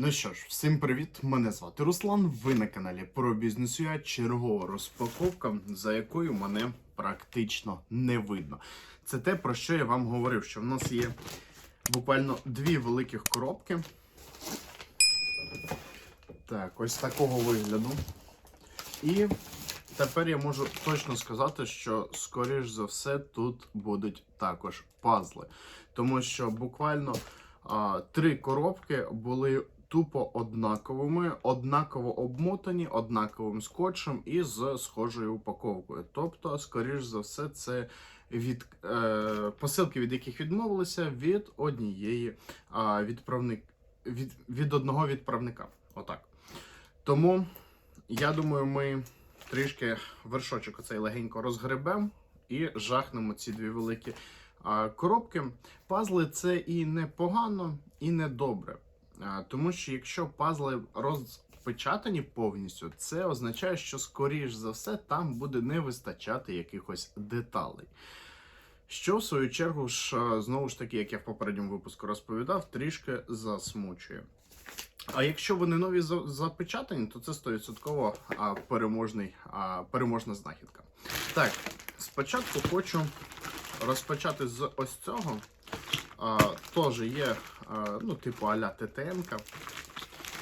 Ну що ж, всім привіт! Мене звати Руслан. Ви на каналі про бізнес Я чергова розпаковка, за якою мене практично не видно. Це те, про що я вам говорив, що в нас є буквально дві великих коробки. Так, ось такого вигляду. І тепер я можу точно сказати, що, скоріш за все, тут будуть також пазли. Тому що буквально а, три коробки були тупо однаковими, однаково обмотані, однаковим скотчем і з схожою упаковкою. Тобто, скоріш за все, це від е, посилки, від яких відмовилися, від однієї а, відправник, від, від одного відправника. Отак. Тому я думаю, ми трішки вершочок оцей легенько розгребемо і жахнемо ці дві великі коробки. Пазли це і не погано, і не добре. А, Тому що якщо пазли розпечатані повністю, це означає, що скоріш за все там буде не вистачати якихось деталей. Що в свою чергу ж знову ж таки, як я в попередньому випуску розповідав, трішки засмучує. А якщо вони нові запечатані, то це 100% переможний, переможна знахідка. Так, спочатку хочу розпочати з ось цього. Теж є, ну, типу аля ТТН,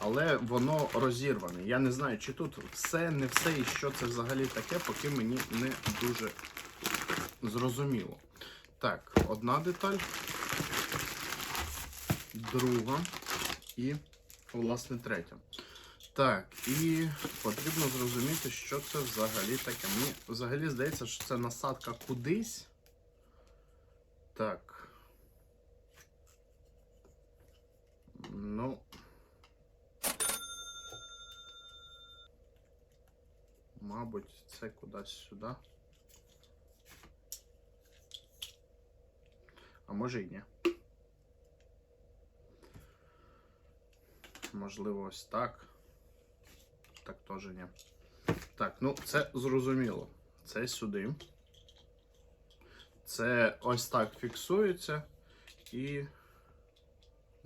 але воно розірване. Я не знаю, чи тут все, не все і що це взагалі таке, поки мені не дуже зрозуміло. Так, одна деталь, друга і, власне, третя. Так, і потрібно зрозуміти, що це взагалі таке. Мені взагалі здається, що це насадка кудись. Так. Ну. Мабуть, це кудись сюди. А може і ні. Можливо, ось так. Так теж ні. Так, ну це зрозуміло. Це сюди. Це ось так фіксується. І.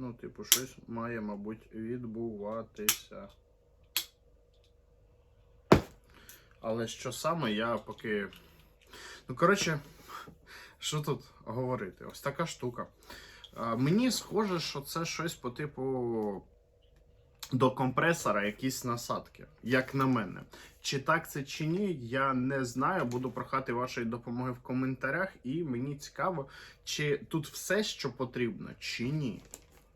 Ну, типу, щось має, мабуть, відбуватися. Але що саме, я поки. Ну, коротше, що тут говорити? Ось така штука. Мені схоже, що це щось по типу до компресора якісь насадки, як на мене. Чи так це чи ні, я не знаю. Буду прохати вашої допомоги в коментарях, і мені цікаво, чи тут все, що потрібно, чи ні.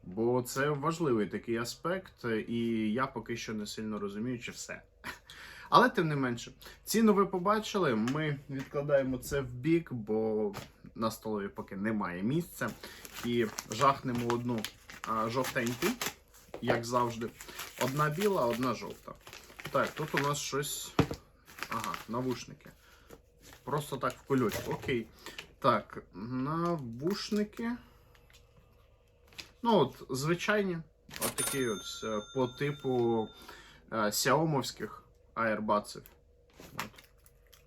Бо це важливий такий аспект, і я поки що не сильно розумію, чи все. Але тим не менше, ціну ви побачили. Ми відкладаємо це в бік, бо на столові поки немає місця. І жахнемо одну жовтеньку, як завжди. Одна біла, одна жовта. Так, тут у нас щось. Ага, навушники. Просто так в кольорі. Окей. Так, навушники. Ну, от, звичайні. От такі от е, по типу е, сяомовських аербаців.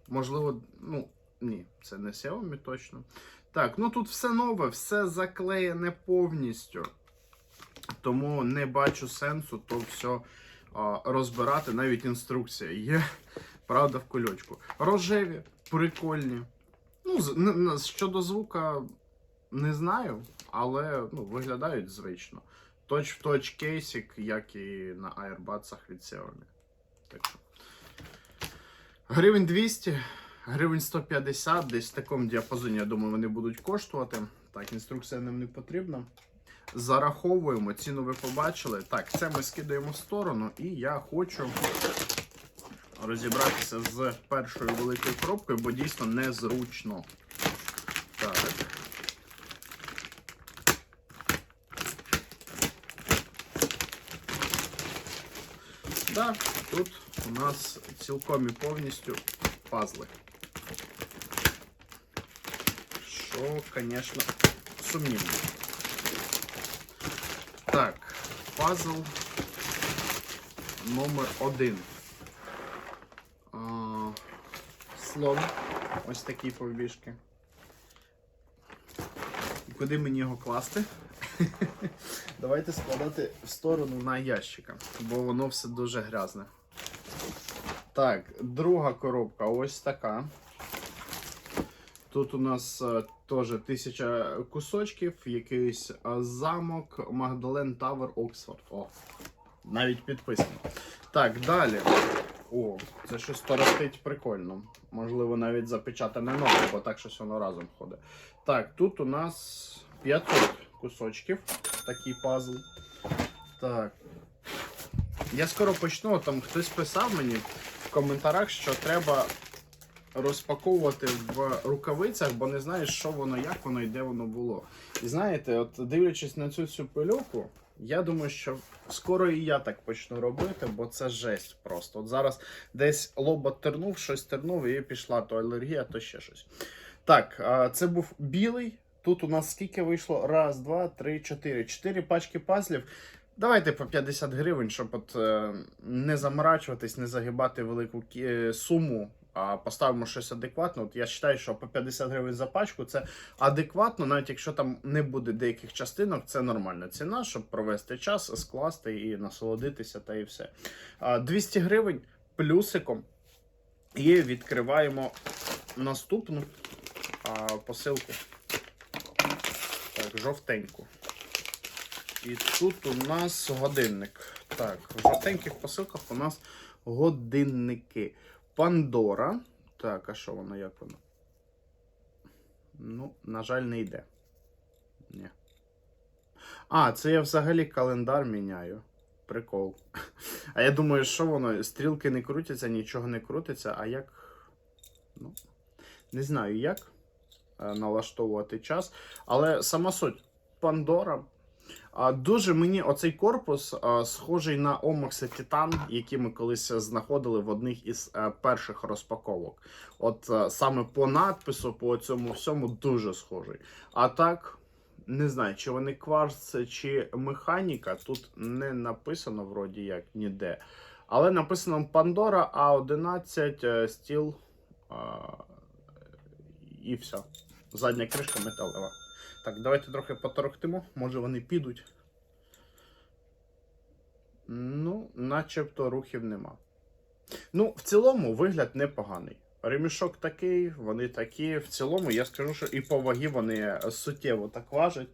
Можливо, ну, ні, це не Xiaomi точно. Так, ну тут все нове, все заклеєне повністю. Тому не бачу сенсу то все а, розбирати. Навіть інструкція є. Правда, в кульочку. Рожеві, прикольні. Ну, щодо звука не знаю, але ну, виглядають звично. Точ в точ кейсик, як і на Airbuds від Xiaomi. Так що. Гривень 200, гривень 150, десь в такому діапазоні, я думаю, вони будуть коштувати. Так, інструкція нам не потрібна. Зараховуємо, ціну ви побачили. Так, це ми скидаємо в сторону, і я хочу розібратися з першою великою коробкою, бо дійсно незручно. Так. Да, тут у нас цілком і повністю пазли. Що, звісно, сумнівно. Так, пазл номер один. Слон. Ось такі повбіжки. Куди мені його класти? Давайте складати в сторону на ящика, бо воно все дуже грязне. Так, друга коробка ось така. Тут у нас е, теж тисяча кусочків, якийсь е, замок Магдален Тавер Оксфорд. О, навіть підписано. Так, далі. О, це щось торохтить прикольно. Можливо, навіть запечатане нове, бо так щось воно разом ходить. Так, тут у нас 500 кусочків. Такий пазл. Так. Я скоро почну. Там хтось писав мені в коментарях, що треба розпаковувати в рукавицях, бо не знаєш, що воно, як воно і де воно було. І знаєте, от дивлячись на цю всю пильоку, я думаю, що скоро і я так почну робити, бо це жесть просто. От зараз десь лоба тернув, щось тернув, і пішла то алергія, то ще щось. Так, це був білий. Тут у нас скільки вийшло? Раз, два, три, чотири. Чотири пачки пазлів. Давайте по 50 гривень, щоб от, е, не заморачуватись, не загибати велику кі- е, суму, а поставимо щось адекватне. От я вважаю, що по 50 гривень за пачку це адекватно, навіть якщо там не буде деяких частинок, це нормальна ціна, щоб провести час, скласти і насолодитися, та і все. А, 200 гривень плюсиком. І відкриваємо наступну а, посилку. Так, жовтеньку. І тут у нас годинник. Так, в жовтеньких посилках у нас годинники. Пандора. Так, а що воно, як воно? Ну, на жаль, не йде. Ні. А, це я взагалі календар міняю. Прикол. А я думаю, що воно? Стрілки не крутяться, нічого не крутиться, а як. Ну, не знаю як е, налаштовувати час. Але сама суть Пандора. Дуже мені оцей корпус схожий на Омакси Титан, які ми колись знаходили в одних із е, перших розпаковок. От е, саме по надпису, по цьому всьому дуже схожий. А так, не знаю, чи вони кварц, чи механіка. Тут не написано вроді як ніде. Але написано Пандора А11 е, стіл і все. Задня кришка металева. Так, давайте трохи поторохтимо, може вони підуть. Ну, начебто рухів нема. Ну, в цілому вигляд непоганий. Ремішок такий, вони такі. В цілому, я скажу, що і по вагі вони суттєво так важать.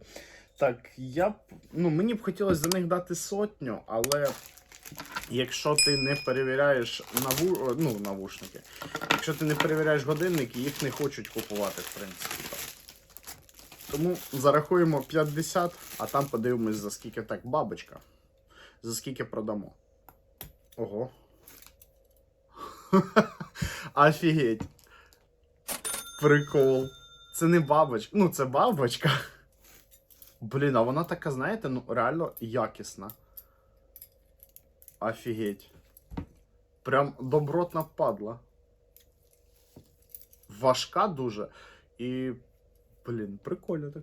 Так, я б. Ну, мені б хотілося за них дати сотню, але якщо ти не перевіряєш наву... ну, навушники, якщо ти не перевіряєш годинники, їх не хочуть купувати, в принципі. Тому зарахуємо 50, а там подивимось, за скільки так бабочка. За скільки продамо. Ого. Офігеть. Прикол. Це не бабочка. Ну, це бабочка. Блін, а вона така, знаєте, ну реально якісна. Офігеть. Прям добротна падла. Важка дуже. І. Блін, прикольно так.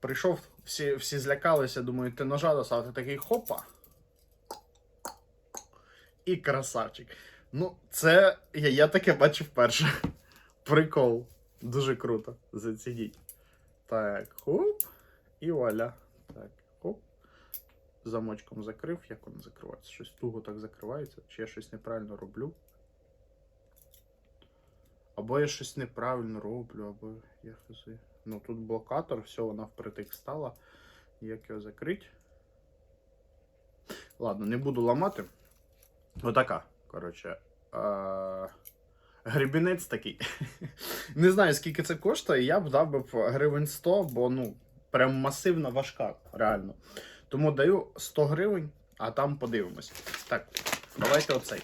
Прийшов, всі, всі злякалися, думаю, ти ножа достав, ти такий хопа. І красавчик. Ну, це. Я, я таке бачив вперше. Прикол. Дуже круто. Зацініть. Так, хоп. І вуаля. Так, хоп. Замочком закрив. Як воно закривається? Щось туго так закривається. Чи я щось неправильно роблю? Або я щось неправильно роблю, або я хз. Ну тут блокатор, все, вона впритик стала. Як його закрити? Ладно, не буду ламати. Отака, коротше. А... Гребінець такий. Не знаю, скільки це коштує, я б дав би гривень 100, бо ну, прям масивна важка, реально. Тому даю 100 гривень, а там подивимось. Так, давайте оцей.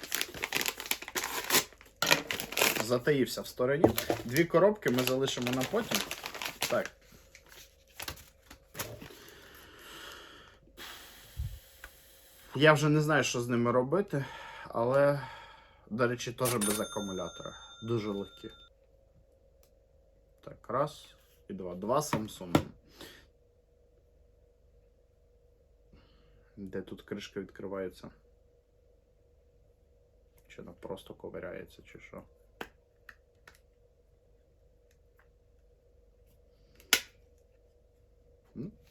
Затаївся в стороні. Дві коробки ми залишимо на потім. Так. Я вже не знаю, що з ними робити, але, до речі, теж без акумулятора. Дуже легкі. Так, раз і два. Два Samsung. Де тут кришка відкривається? Чи вона просто ковиряється, чи що?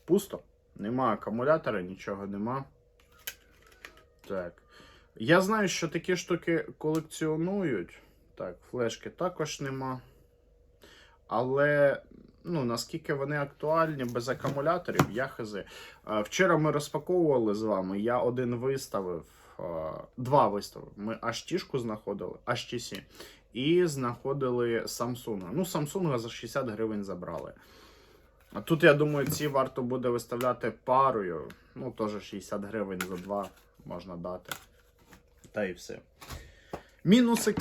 Пусто. Нема акумулятора, нічого нема. Так. Я знаю, що такі штуки колекціонують. Так, флешки також нема. Але ну, наскільки вони актуальні без акумуляторів, я хази. Е, Вчора ми розпаковували з вами. Я один виставив, е, два виставив. Ми HT-шку знаходили, HTC, і знаходили Samsung. Ну, Samsung за 60 гривень забрали. А тут, я думаю, ці варто буде виставляти парою. Ну, теж 60 гривень за два можна дати. Та і все. Мінусик.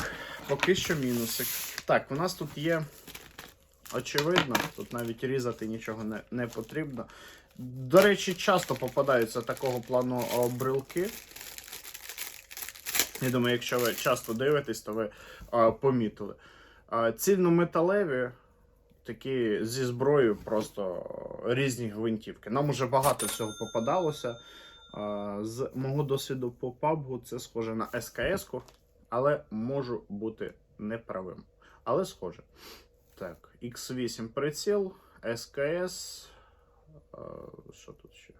Поки що мінусик. Так, у нас тут є. Очевидно, тут навіть різати нічого не, не потрібно. До речі, часто попадаються такого плану о, брелки. Я думаю, якщо ви часто дивитесь, то ви а, помітили. А, цільнометалеві, такі зі зброєю, просто різні гвинтівки. Нам уже багато всього попадалося. З мого досвіду по PUBG це схоже на СКС-ку, але можу бути неправим. Але схоже. Так, X8 приціл, СКС. Що тут ще?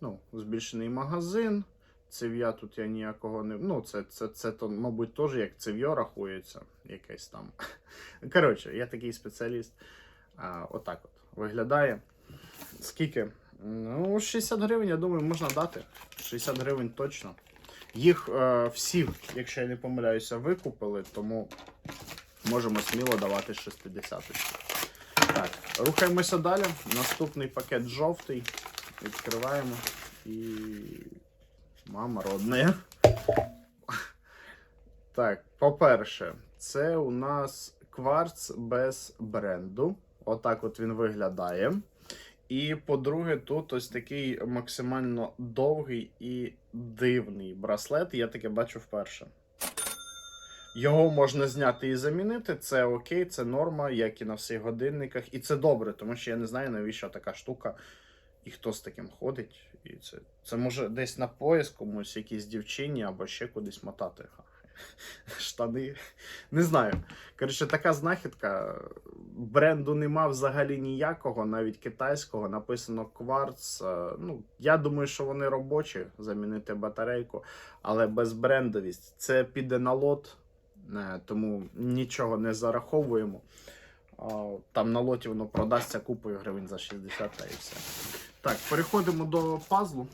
Ну, збільшений магазин. Цев'я тут я ніякого не. Ну, це, це, це то, мабуть, теж як цев'я рахується. Якесь там. Коротше, я такий спеціаліст. А, отак от виглядає. Скільки? Ну, 60 гривень, я думаю, можна дати. 60 гривень точно. Їх е, всіх, якщо я не помиляюся, викупили, тому можемо сміло давати 60 Так, рухаємося далі. Наступний пакет жовтий. Відкриваємо. І. Мама родна. Так, по-перше, це у нас кварц без бренду. Отак от він виглядає. І по-друге, тут ось такий максимально довгий і дивний браслет. Я таке бачу вперше. Його можна зняти і замінити. Це окей, це норма, як і на всіх годинниках. І це добре, тому що я не знаю, навіщо така штука і хто з таким ходить. І це, це може десь на пояс комусь, якійсь дівчині або ще кудись мотати. Штани. Не знаю. Коротше, така знахідка. Бренду нема взагалі ніякого, навіть китайського. Написано кварц. Е, Ну, я думаю, що вони робочі, замінити батарейку, але безбрендовість. Це піде на лот, е, тому нічого не зараховуємо. Там на лоті воно продасться купою гривень за 60 та і все. Так, переходимо до пазлу.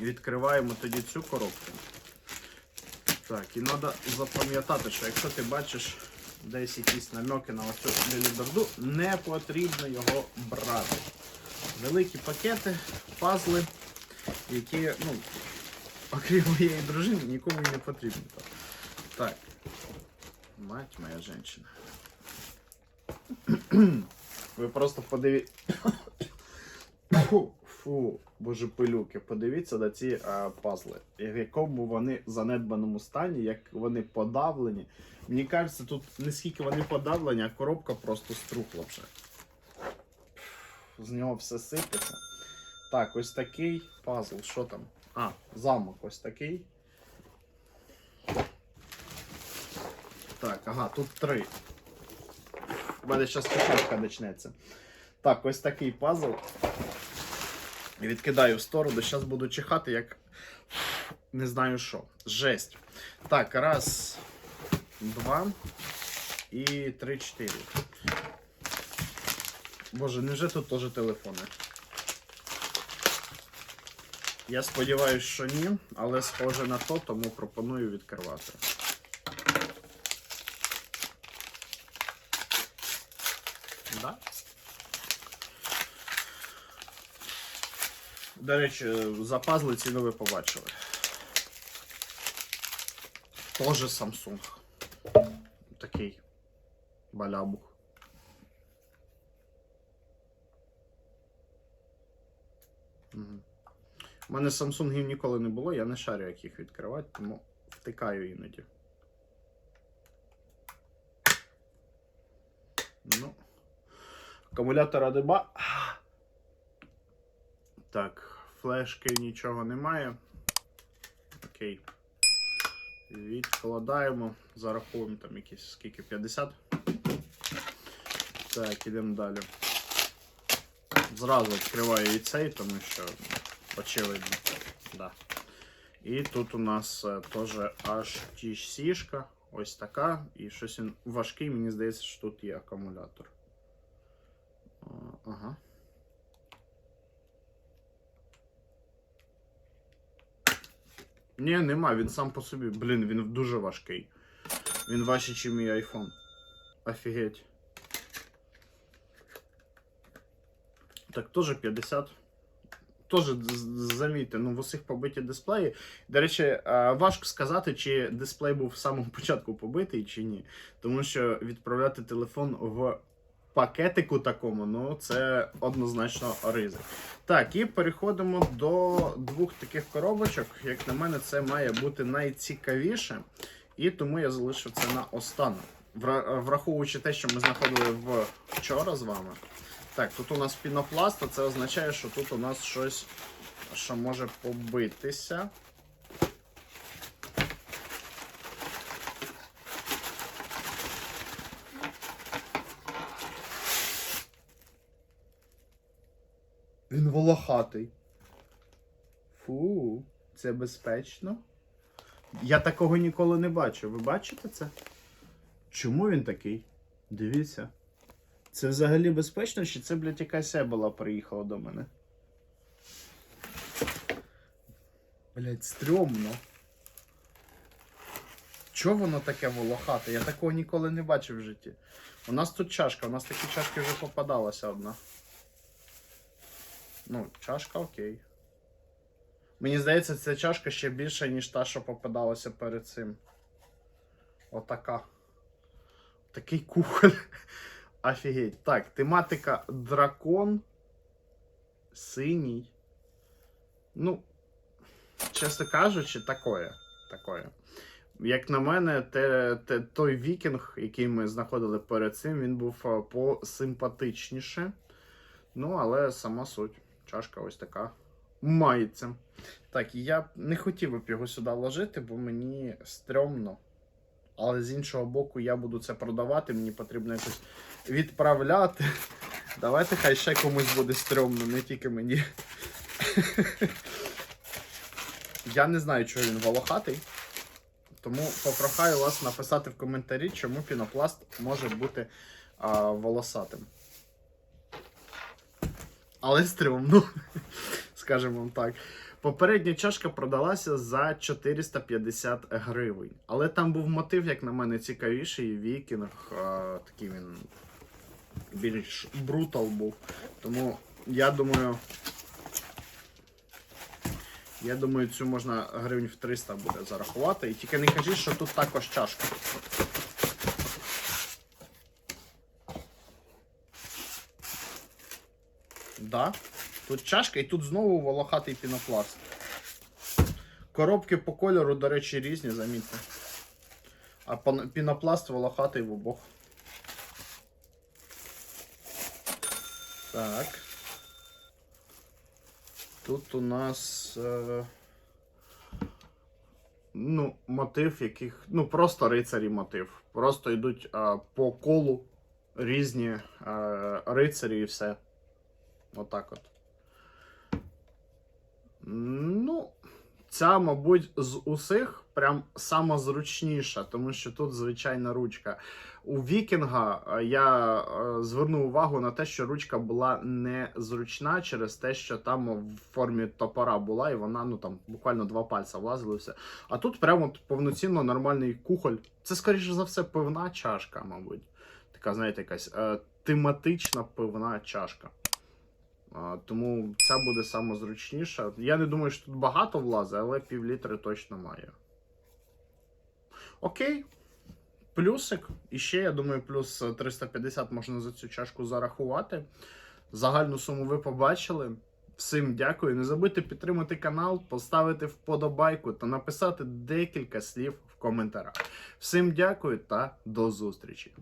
Відкриваємо тоді цю коробку. Так, і треба запам'ятати, що якщо ти бачиш десь якісь намеки на ось цю ліліберду, не потрібно його брати. Великі пакети, пазли, які, ну, окрім моєї дружини, нікому не потрібні. Так. Мать моя жінка. Ви просто подивіться. Фу, фу, боже пилюки, подивіться на ці а, пазли. В якому вони занедбаному стані, як вони подавлені. Мені кажеться, тут не скільки вони подавлені, а коробка просто струхла вже. З нього все сипеться. Так, ось такий пазл. Що там? А, замок ось такий. Так, ага, тут три. У мене зараз кишечка почнеться. Так, ось такий пазл. Відкидаю в сторону. Зараз буду чихати, як не знаю що. Жесть. Так, раз, два і три, чотири. Боже, невже тут теж телефони? Я сподіваюся, що ні, але схоже на то, тому пропоную відкривати. Да? До речі, за пазли ціну ви побачили. Тоже Samsung. Такий балябух. У мене Samsung ніколи не було, я не шарю, як їх відкривати, тому втикаю іноді. Ну. Акумулятора деба. Так, флешки нічого немає. Окей. Відкладаємо, зараховуємо там якісь скільки 50. Так, ідемо далі. Зразу відкриваю і цей, тому що очевидно. Да. І тут у нас е, теж HTC-шка, ось така. І щось важкий, мені здається, що тут є акумулятор. Ага. Ні, нема, він сам по собі. Блін, він дуже важкий. Він важчий, ніж мій iPhone. Офігеть. Так, теж 50. Теж замітьте, ну в усіх побиті дисплеї. До речі, е, важко сказати, чи дисплей був в самому початку побитий, чи ні. Тому що відправляти телефон в пакетику такому, ну це однозначно ризик. Так, і переходимо до двох таких коробочок. Як на мене, це має бути найцікавіше. І тому я залишив це на останок. Вра- Враховуючи те, що ми знаходили вчора з вами. Так, тут у нас пінопласт, а це означає, що тут у нас щось, що може побитися. Він волохатий. Фу, це безпечно. Я такого ніколи не бачив. Ви бачите це? Чому він такий? Дивіться. Це взагалі безпечно, чи це, блядь, якась ебола приїхала до мене? Блядь, стрьомно. Чого воно таке волохате? Я такого ніколи не бачив в житті. У нас тут чашка, у нас такі чашки вже попадалася одна. Ну, чашка окей. Мені здається, ця чашка ще більша, ніж та, що попадалася перед цим. Отака. Такий кухоль. Офігеть. Так, тематика дракон. Синій. Ну, чесно кажучи, такое. такое. Як на мене, те, те, той вікінг, який ми знаходили перед цим, він був посимпатичніше. Ну, але сама суть. Чашка ось така. Мається. Так, і я не хотів би його сюди ложити, бо мені стрьомно. Але з іншого боку, я буду це продавати, мені потрібно якось відправляти. Давайте хай ще комусь буде стрьомно, не тільки мені. Я не знаю, чого він волохатий. Тому попрохаю вас написати в коментарі, чому пінопласт може бути а, волосатим. Але стрьомно, скажімо вам так. Попередня чашка продалася за 450 гривень. Але там був мотив, як на мене, цікавіший. Вікінг. а, Такий він більш брутал був. Тому я думаю. Я думаю, цю можна гривень в 300 буде зарахувати. І тільки не кажіть, що тут також чашка. Да. Тут чашка і тут знову волохатий пінопласт. Коробки по кольору, до речі, різні, замітьте. А пінопласт волохатий в обох. Так. Тут у нас. Е... Ну, мотив яких. Ну, просто рицарі мотив. Просто йдуть е, по колу різні е, рицарі і все. Отак от. Ну, ця, мабуть, з усіх прям сама зручніша, тому що тут звичайна ручка. У Вікінга е, я е, звернув увагу на те, що ручка була незручна через те, що там в формі топора була, і вона ну там буквально два пальця влазили все. А тут прямо повноцінно нормальний кухоль. Це, скоріше за все, пивна чашка, мабуть. Така, знаєте, якась е, тематична пивна чашка. Тому ця буде саме зручніша. Я не думаю, що тут багато влазить, але пів літри точно має. Окей. Плюсик. І ще, я думаю, плюс 350 можна за цю чашку зарахувати. Загальну суму ви побачили. Всім дякую. Не забудьте підтримати канал, поставити вподобайку та написати декілька слів в коментарях. Всім дякую та до зустрічі!